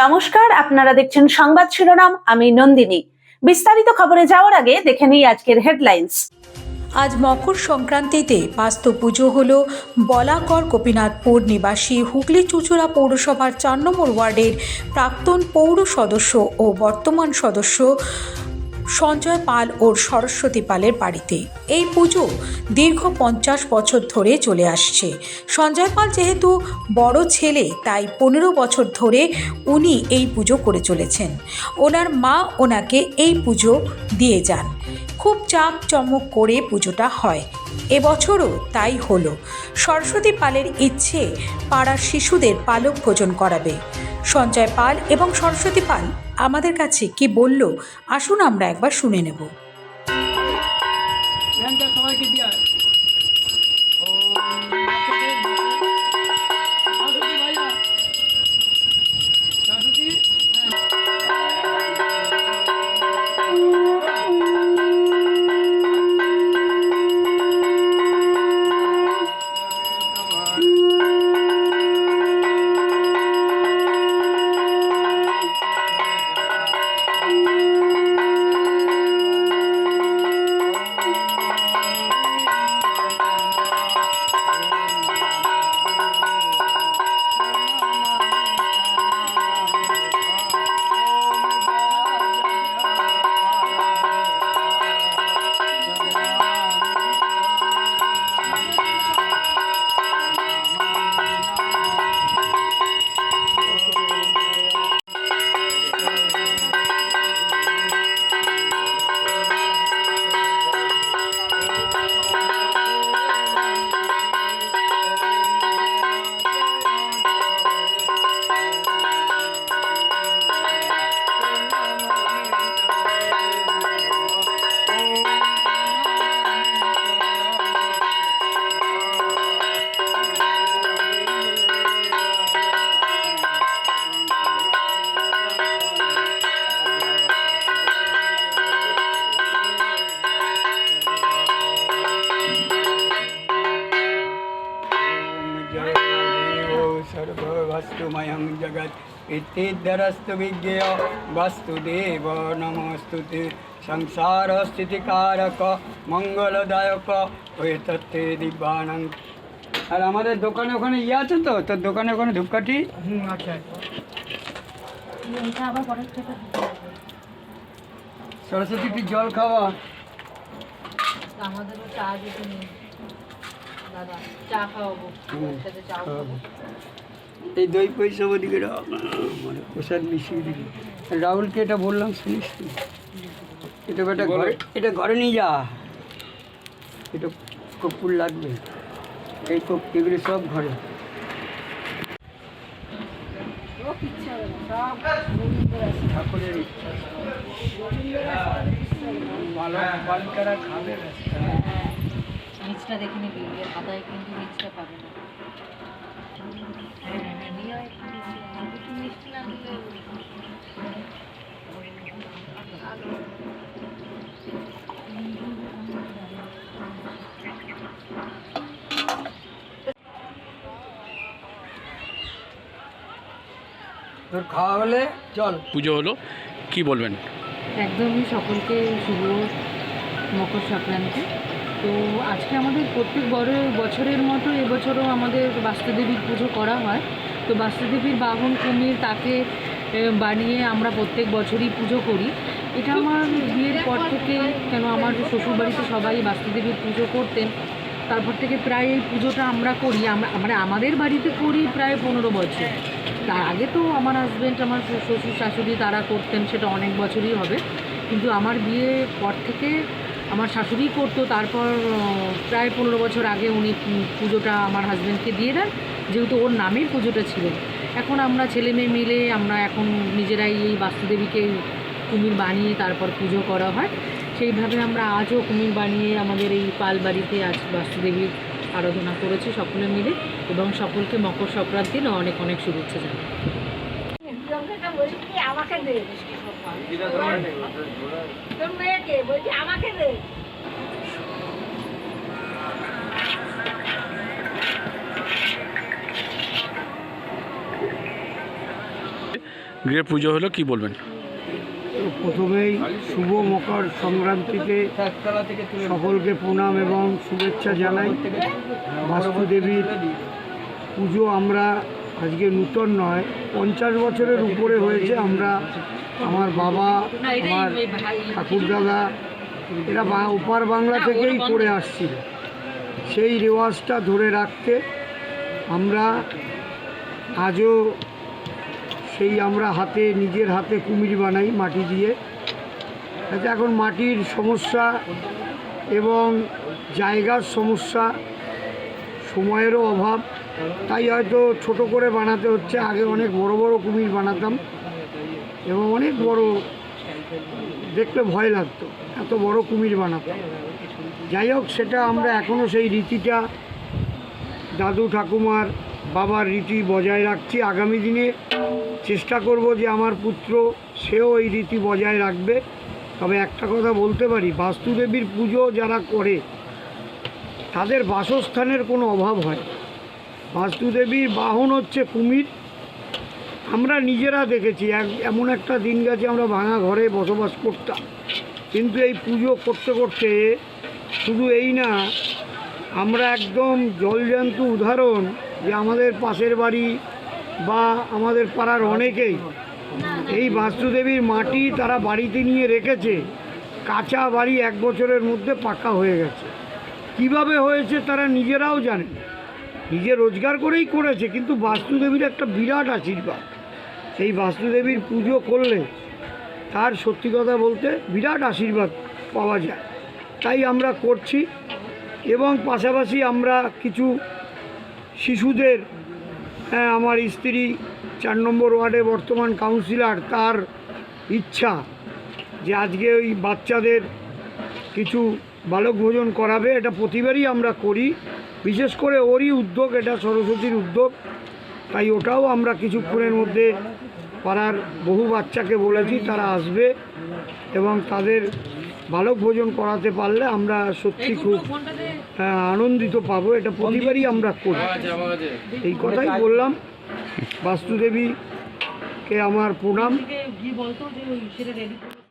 নমস্কার, আপনারা দেখছেন সংবাদ শিরোনাম, আমি নন্দিনী। বিস্তারিত খবরে যাওয়ার আগে দেখে নিই আজকের হেডলাইন্স। আজ মকর সংক্রান্তিতে বাস্তু পুজো হল। বলাকর গোপীনাথপুর নিবাসী হুগলি চুচুড়া পৌরসভার চার নম্বর ওয়ার্ডের প্রাক্তন পৌর সদস্য ও বর্তমান সদস্য সঞ্জয় পাল ও সরস্বতী পালের বাড়িতে। এই পুজো দীর্ঘ পঞ্চাশ বছর ধরে চলে আসছে। সঞ্জয় পাল যেহেতু বড় ছেলে, তাই পনেরো বছর ধরে উনি এই পুজো করে চলেছেন। ওনার মা ওনাকে এই পুজো দিয়ে যান। খুব চাক চমক করে পুজোটা হয়। এবছরও তাই হলো। সরস্বতী পালের ইচ্ছে পাড়ার শিশুদের পালক ভোজন করাবে। সঞ্জয় পাল এবং সরস্বতী পাল আমাদের কাছে কি বলল, আসুন আমরা একবার শুনে নেব। সবাইকে ইতিদ্বারস্তু বিজ্ঞ বাস্তুদেব নমস্তুতে সংসার স্থিতিকারক মঙ্গলদায়ক ওই তত্ত্বে দিব্যানন্দ আর আমাদের দোকানে ওখানে ইয়ে আছে তো? তোর দোকানে ওখানে ধূপকাঠি? সরস্বতী কি জল খাওয়া। আমাদেরও চা দিতে নেই। দাদা চা খাওয়াবো। চা খাওয়াবো। এই দই পয়সা ওদিকে মানে প্রসাদ মিশিয়ে দিবি রাহুলকে এটা বললাম শুনিস তুই? এটা বেটা ঘরে এটা ঘরে নিয়ে যা। এটা কপুর লাগবে। এই কপ এগুলো সব ঘরে। ঠাকুরের ইচ্ছা। বালিকারা খাবে। ব্যাস। নিচটা দেখে নিবি কিন্তু পাবে না। তোর খাওয়া হলে চল। পুজো হলো কি বলবেন? একদমই সকলকে শুভ মকর সংক্রান্তি। তো আজকে আমাদের প্রত্যেক বড় বছরের মতো এবছরও আমাদের বাস্তুদেবীর পুজো করা হয়। তো বাস্তুদেবীর বাহন কুমির তাকে বানিয়ে আমরা প্রত্যেক বছরই পুজো করি। এটা আমার বিয়ের পর থেকে কেন আমার শ্বশুরবাড়িতে সবাই বাস্তুদেবীর পুজো করতেন। তারপর থেকে প্রায় এই পুজোটা আমরা করি। আমরা মানে আমাদের বাড়িতে করি প্রায় পনেরো বছর। তার আগে তো আমার হাজব্যান্ড আমার শ্বশুর, শাশুড়ি তারা করতেন, সেটা অনেক বছরই হবে। কিন্তু আমার বিয়ের পর থেকে আমার শাশুড়ি করতো, তারপর প্রায় পনেরো বছর আগে উনি পুজোটা আমার হাজব্যান্ডকে দিয়ে দেন, যেহেতু ওর নামেই পুজোটা ছিল। এখন আমরা ছেলে মেয়ে মিলে আমরা এখন নিজেরাই এই বাস্তুদেবীকে কুমির বানিয়ে তারপর পুজো করা হয়। সেইভাবে আমরা আজও কুমির বানিয়ে আমাদের এই পাল বাড়িতে আজ বাস্তুদেবীর আরাধনা করেছি সকলে মিলে এবং সকলকে মকর সংক্রান্তির অনেক অনেক শুভেচ্ছা জানাই। আমাকে গৃহে পুজো হলো, কি বলবেন? প্রথমেই শুভ মকর সংক্রান্তিতে সকলকে প্রণাম এবং শুভেচ্ছা জানাই। বাস্তুদেবীর পুজো আমরা আজকে নূতন নয়, পঞ্চাশ বছরের উপরে হয়েছে আমরা আমার বাবা আমার ঠাকুর দাদা এরা বা ওপার বাংলা থেকেই করে আসছিল। সেই রেওয়াজটা ধরে রাখতে আমরা আজও সেই আমরা হাতে নিজের হাতে কুমির বানাই মাটি দিয়ে। তাতে এখন মাটির সমস্যা এবং জায়গার সমস্যা সময়েরও অভাব। তাই হয়তো ছোট করে বানাতে হচ্ছে আগে অনেক বড় বড় কুমির বানাতাম। এবং অনেক বড় দেখতে ভয় লাগতো। এত বড় কুমির বানাতাম যাই হোক, সেটা আমরা এখনও সেই রীতিটা দাদু ঠাকুমার বাবার রীতি বজায় রাখছি। আগামী দিনে চেষ্টা করব যে আমার পুত্র সেও এই রীতি বজায় রাখবে। তবে একটা কথা বলতে পারি, বাস্তুদেবীর পুজো যারা করে, তাদের বাসস্থানের কোনো অভাব হয় বাস্তুদেবীর বাহন হচ্ছে কুমির। আমরা নিজেরা দেখেছি, এক, এমন একটা দিন গেছে আমরা ভাঙা ঘরে বসবাস করতাম। কিন্তু এই পুজো করতে করতে শুধু এই না, আমরা একদম জলজান্ত উদাহরণ যে আমাদের পাশের বাড়ি বা আমাদের পাড়ার অনেকেই এই বাস্তুদেবীর মাটি তারা বাড়িতে নিয়ে রেখেছে, কাঁচা বাড়ি এক বছরের মধ্যে পাকা হয়ে গেছে। কীভাবে হয়েছে তারা নিজেরাও জানে নিজে রোজগার করেই করেছে, কিন্তু বাস্তুদেবীর একটা বিরাট আশীর্বাদ। সেই বাস্তুদেবীর পুজো করলে তার সত্যি কথা বলতে বিরাট আশীর্বাদ পাওয়া যায়। তাই আমরা করছি এবং পাশাপাশি আমরা কিছু শিশুদের হ্যাঁ আমার স্ত্রী চার নম্বর ওয়ার্ডে বর্তমান কাউন্সিলর, তার ইচ্ছা যে আজকে ওই বাচ্চাদের কিছু বালক ভোজন করাবে, এটা প্রতিবারই আমরা করি। বিশেষ করে ওরই উদ্যোগ, এটা সরস্বতীর উদ্যোগ, তাই ওটাও আমরা কিছুক্ষণের মধ্যে পাড়ার বহু বাচ্চাকে বলেছি তারা আসবে এবং তাদের বালক ভোজন করাতে পারলে আমরা সত্যি খুব হ্যাঁ, আনন্দিত পাবো। এটা প্রতিবারই আমরা করি। এই কথাই বললাম। বাস্তুদেবীকে আমার প্রণাম।